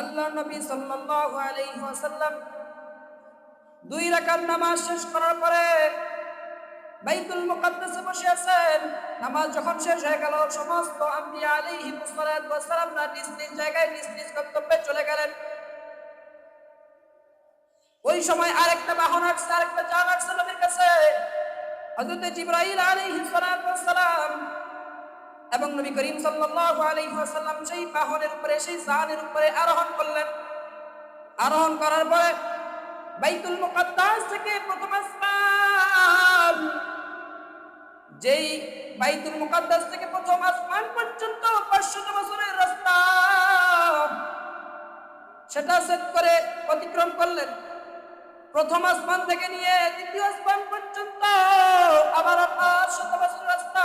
আল্লাহ নবী ওয়াসাল্লাম দুই রাকাত নামাজ শেষ করার পরে বাইতুল মুকাদ্দাসে বসে আছেন। নামাজ যখন শেষ হয়ে গেল, সমস্ত আম্বিয়া আলাইহি মুসসালাতু ওয়াসসালামরা নিজ নিজ জায়গায় নিজ নিজ গন্তব্যে চলে গেলেন। ওই সময় আরেকটা বাহন আসছে, আরেকটা জান আসছে নবীর কাছে। হযরত জিবরাইল আলাইহিস ওয়াসসালাম এবং নবী করিম আলাইহি সেই বাহনের উপরে, সেই জানের উপরে আরোহণ করলেন। আরোহণ করার পরে বাইতুল মুকাদ্দাস থেকে প্রথম আসমান, যেই বাইতুল মুকাদ্দাস থেকে প্রথম আসমান পর্যন্ত 500 বছরের রাস্তা, সেটা সেট করে অতিক্রম করলেন। প্রথম আসমান থেকে নিয়ে দ্বিতীয় আসমান পর্যন্ত আবার পাঁচশত বছর রাস্তা।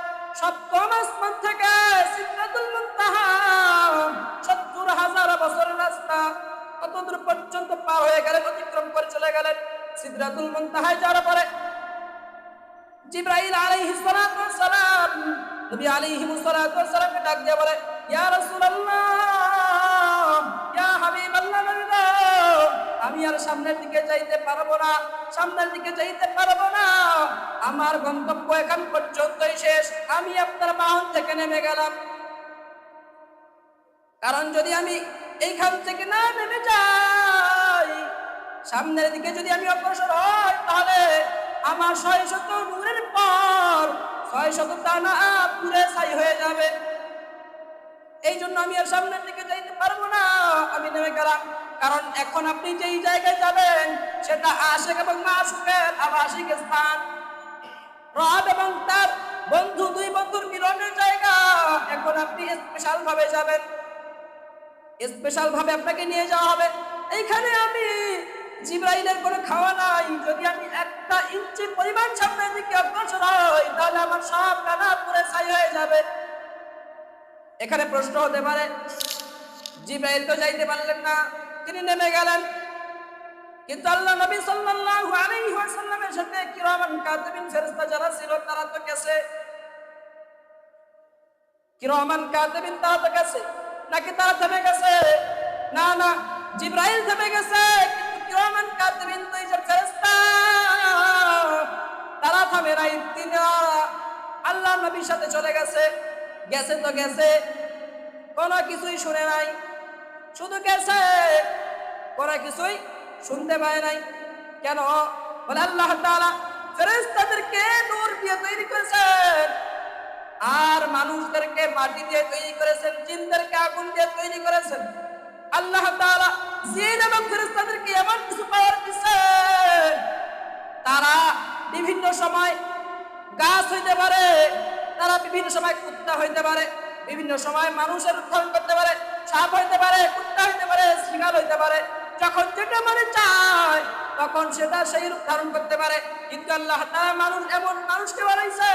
সিদ্ধাতুল মুনতাহায় যাওয়ার পরে জিব্রাইল আলাইহিস সালাতু ওয়াস সালাম, নবী আলাইহিস সালাতু ওয়াস সালামকে ডাক দিয়ে বলে, ইয়া রাসূলুল্লাহ, ইয়া হাবিবাল্লাহ আমি আর সামনের দিকে যাইতে পারব না, সামনের দিকে যাইতে পারব না, আমার গন্তব্য এখান পর্যন্তই শেষ, আমি আপনার বাহন থেকে নেমে গেলাম। কারণ যদি আমি এইখান থেকে না নেমে যাই সামনের দিকে যদি আমি অগ্রসর হই, তাহলে আমার ছয় শত নূরের পর ছয় শত দানা পুরে ছাই হয়ে যাবে। এই জন্য আমি আর সামনের দিকে যাইতে পারব না। আমি নেমে গেলাম। কারণ এখন আপনি যেই জায়গায় যাবেন, সেটা আশেক এবং মাসুকের আবাসিক স্থান। রব এবং তার বন্ধু, দুই বন্ধুর মিলনের জায়গা। এখন আপনি স্পেশাল ভাবে যাবেন। স্পেশাল ভাবে আপনাকে নিয়ে যাওয়া হবে। এইখানে আমি জিব্রাইলের কোনো খাওয়া নাই। যদি আমি একটা ইঞ্চি পরিমাণ সামনের দিকে অগ্রসর হই, তাহলে আমার সব ডানা পুরে ছাই হয়ে যাবে। এখানে প্রশ্ন হতে পারে, জিব্রাইল তো যাইতে পারলেন না, তিনি নেমে গেলেন। কিন্তু আল্লাহ নবী সাল্লাল্লাহু আলাইহি ওয়াসাল্লামের সাথে কিরামান কাতিবিন ফেরেশতা যারা ছিল, তারা তো গেছে। কিরামান কাতিবিন তারা তো গেছে, নাকি তারা থেমে গেছে? না না, জিব্রাইল থেমে গেছে নবীর সাথে চলে গেছে। গেছে তো গেছে। কোনো কিছুই শুনে নাই। শুধু গেছে। কোনো কিছুই শুনতে পায় নাই। কেন? বলে আল্লাহ তাআলা ফেরেশতাদেরকে নূর দিয়ে তৈরি করেছেন। আর মানুষদেরকে মাটি দিয়ে তৈরি করেছেন, জিনদেরকে আগুন দিয়ে তৈরি করেছেন। আল্লাহ তাআলা জিন এবং ফেরেশতাদেরকে এমন কিছু পাওয়ার দিচ্ছেন তারা বিভিন্ন সময় গাছ হইতে পারে, তারা বিভিন্ন সময় কুত্তা হইতে পারে, বিভিন্ন সময় মানুষের উত্থান করতে পারে, সাপ হইতে পারে, কুত্তা হইতে পারে শিকার হইতে পারে। যখন যেটা মানে চায়, তখন সেটা সেই রূপ ধারণ করতে পারে। কিন্তু আল্লাহ তারা মানুষ এমন মানুষকে বানাইছে,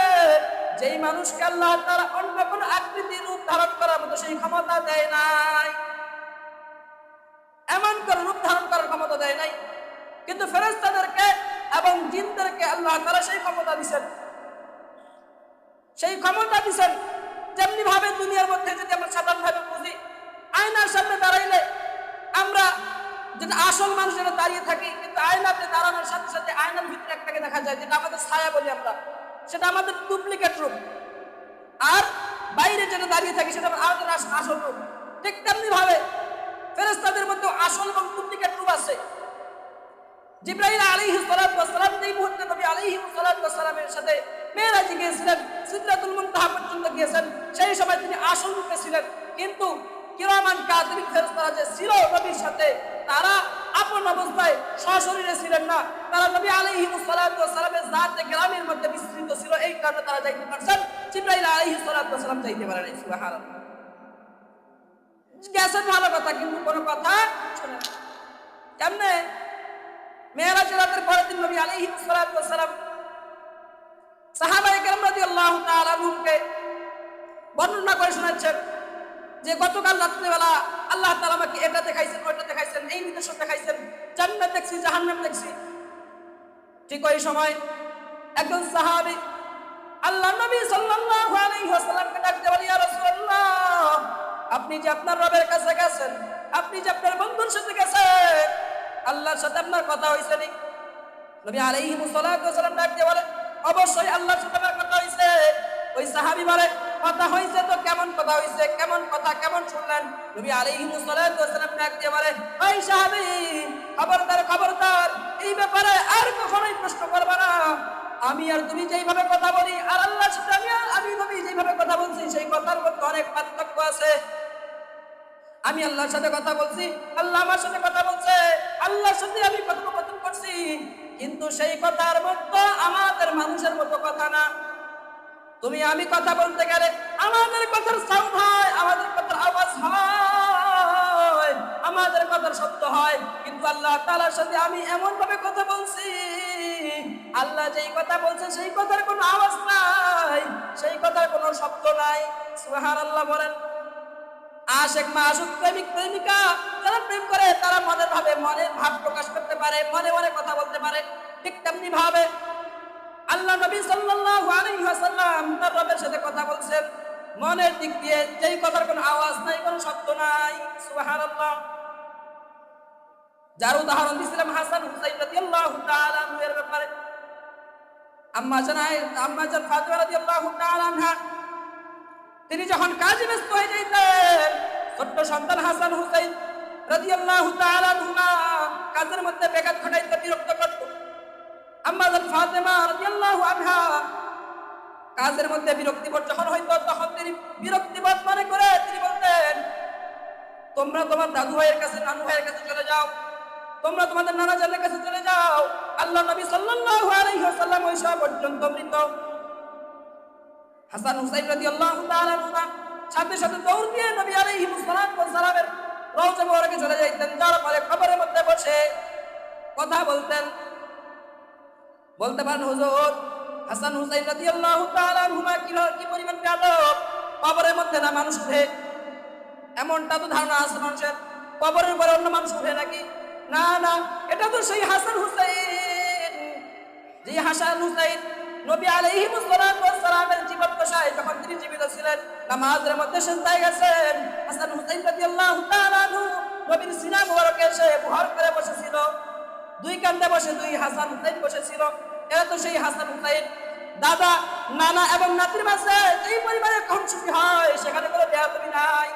যেই মানুষকে আল্লাহ তারা অন্য কোন আকৃতি রূপ ধারণ করার মতো সেই ক্ষমতা দেয় নাই। এমন করে রূপ ধারণ করার ক্ষমতা দেয় নাই। কিন্তু ফেরেস্তাদেরকে এবং জিনদেরকে আল্লাহ তারা সেই ক্ষমতা দিচ্ছেন সেই ক্ষমতা দিচ্ছেন যেমনি ভাবে দুনিয়ার মধ্যে যদি আমরা সাধারণভাবে বুঝি, আয়নার সামনে দাঁড়াইলে আমরা যেটা আসল মানুষ যেটা দাঁড়িয়ে থাকি, কিন্তু আয়নাতে দাঁড়ানোর সাথে সাথে আয়নার ভিতরে একটাকে দেখা যায়, যেটা আমাদের ছায়া বলি আমরা, সেটা আমাদের ডুপ্লিকেট রূপ আর বাইরে যেটা দাঁড়িয়ে থাকি, সেটা আমাদের আসল রূপ ঠিক তেমনি ভাবে ফেরেস্তাদের মধ্যে আসল এবং ডুপ্লিকেট রূপ আছে। সালাতু ওয়াস সালাম এই মুহূর্তে নবী ওয়াস সালামের সাথে মেরাজে গিয়েছিলেন সিদরাতুল মুনতাহা পর্যন্ত গিয়েছেন, সেই সময় তিনি আসল রূপে ছিলেন। কিন্তু কিরামান কাতিবিন ফেরেশতারা যে ছিল নবীর সাথে, তারা আপন অবস্থায় সশরীরে ছিলেন না। তারা নবী ওয়াস সালামের জাতে গ্রামের মধ্যে বিস্তৃত ছিল, এই কারণে তারা যাইতে পারছেন। জিব্রাইল ওয়াস সালাম যাইতে পারেন, সুবহানাল্লাহ। গেছেন ভালো কথা, কিন্তু কোনো কথা শোনেন কেমনে? মেয়েরাজের রাতের পরের দিন নবী ওয়াস সালাম সাহাবায়ে বর্ণনা করে শোনাচ্ছেন যে গতকাল রাত্রিবেলা আল্লাহ আমাকে এটা দেখাইছেন ওটা দেখাইছেন, এই নিদর্শন দেখাইছেন, জান্নাত দেখছি, জাহান্নাম দেখছি। ঠিক ওই সময় একজন সাহাবী আল্লাহ নবী সাল্লাল্লাহু ডাকতে বলি আপনি যে আপনার রবের কাছে গেছেন, আপনি যে আপনার বন্ধুর সাথে গেছেন, আল্লাহর সাথে আপনার কথা হইছে নি। নবী আলাইহি সাল্লাতু ওয়াসাল্লাম ডাকতে বলে অবশ্যই আল্লাহর সাথে কথা হইছে ওই সাহাবি বলে, কথা হইছে তো, কেমন কথা হইছে, কেমন কথা, কেমন শুনলেন? নবী আলাইহি সাল্লাতু ওয়াসাল্লাম ডাকতে বলে, ওই সাহাবী, খবরদার খবরদার, এই ব্যাপারে আর কখনোই প্রশ্ন করবে না। আমি আর তুমি যেইভাবে কথা বলি, আর আল্লাহর সাথে আমি আমি নবী যেইভাবে কথা বলছি, সেই কথার মধ্যে অনেক পার্থক্য আছে। আমি আল্লাহর সাথে কথা বলছি, আল্লাহ আমার সাথে কথা বলছে, আল্লাহর সাথে আমি কথা কিন্তু সেই কথার মতো আমাদের মানুষের মতো কথা না। তুমি আমি কথা বলতে গেলে আমাদের কথার সাউন্ড হয়, আমাদের কথার আওয়াজ হয়, আমাদের কথার শব্দ হয়। কিন্তু আল্লাহ তাআলার সাথে আমি এমন ভাবে কথা বলছি, আল্লাহ যেই কথা বলছে সেই কথার কোনো আওয়াজ নাই, সেই কথার কোনো শব্দ নাই। সুহার আল্লাহ বলেন আশেক মাসুক প্রেমিক, প্রেমিকা, যারা প্রেম করে, তারা মনের ভাবে মনের ভাব প্রকাশ করতে পারে, মনে মনে কথা বলতে পারে। ঠিক তেমনি ভাবে আল্লাহ নবী সাল্লাল্লাহু আলাইহি ওয়াসাল্লাম তার রবের সাথে কথা বলছেন। মনের দিক দিয়ে যেই কথার কোনো আওয়াজ নাই, কোনো শব্দ নাই, সুবহানাল্লাহ। যার উদাহরণ দিয়েছিলাম হাসান হুসাইন রাদিয়াল্লাহু তাআলা এর ব্যাপারে। আম্মা জানাই আম্মা জান ফাতিমা রাদিয়াল্লাহু তাআলা তিনি যখন কাজে ব্যস্ত হয়ে যাইতেন, ছোট্ট সন্তান হাসান হুসাইন রাদিয়াল্লাহু তাআলা আনহুমা কাজের মধ্যে বেগাত ঘটাইতে বিরক্ত করত। আম্মা জান ফাতেমা রাদিয়াল্লাহু আনহা কাজের মধ্যে বিরক্তিবোধ যখন হইতো, তখন তিনি বিরক্তিবোধ মনে করে তিনি বলতেন, তোমরা তোমার দাদু ভাইয়ের কাছে, নানু ভাইয়ের কাছে চলে যাও। তোমরা তোমাদের নানা জানের কাছে চলে যাও। আল্লাহ নবী সাল্লাল্লাহু আলাইহি ওয়াসাল্লাম ওই সময় পর্যন্ত মৃত। হাসান হুসাইন তাআলা আনহুমা সাথে সাথে দৌড় দিয়ে নবী আলাইহি সালাতু সালামের রওজা মোবারকে চলে যাইতেন। পরে কবরের মধ্যে বসে কথা বলতেন। বলতে পারেন, হুজুর, হাসান হুসাইন রাদিয়াল্লাহু তাআলা আনহুমা কি কি পরিমাণ বেয়াদব? কবরের মধ্যে না, মানুষ উঠে এমনটা তো ধারণা আছে মানুষের। কবরের পরে অন্য মানুষ উঠে নাকি? না না, এটা তো সেই হাসান হুসাইন। যে হাসান হুসাইন নবী আলাইহি সালামের জীবন দশায় যখন তিনি জীবিত ছিলেন, নামাজের মধ্যে সেজদায় গেছেন। হাসান হুসাইন রাদিয়াল্লাহু তাআলা নবীর সিনা মোবারকে এসে বুহার করে বসেছিল। দুই কান্দে বসে দুই হাসান হুসাইন বসেছিল। এরা তো সেই হাসান হুসাইন। দাদা, নানা এবং নাতির মাঝে যেই পরিবারে কম সুখী হয়, সেখানে কোনো বেয়াদবি নাই।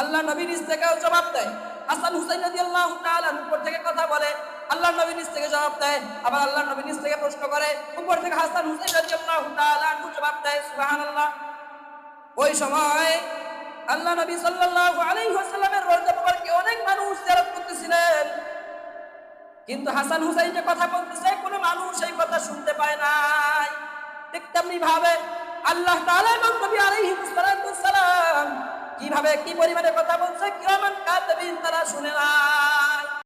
আল্লাহ নবী নিজ থেকেও জবাব দেয়। হাসান হুসাইন রাদিয়াল্লাহু তাআলা উপর থেকে কথা বলে আল্লাহ নবী নিজ থেকে জবাব দেয়। আবার আল্লাহ নবী নিজ থেকে প্রশ্ন করে, উপর থেকে হাসান হুসাইন রাদিয়াল্লাহু তাআলা জবাব দেয়, সুবহানাল্লাহ। ওই সময় আল্লাহ নবী সাল্লাল্লাহু আলাইহি ওয়াসাল্লামের মুবারকে অনেক মানুষ জিয়ারত করতেছিলেন। কিন্তু হাসান হুসাইন যে কথা বলতেছে, কোনো মানুষ সেই কথা শুনতে পায় নাই। ঠিক তেমনি ভাবে আল্লাহ তাআলা নবী আলাইহিস সালাম কীভাবে, কি পরিমাণে কথা বলছে, কিরামান কাতাবিন তারা শুনে নাই।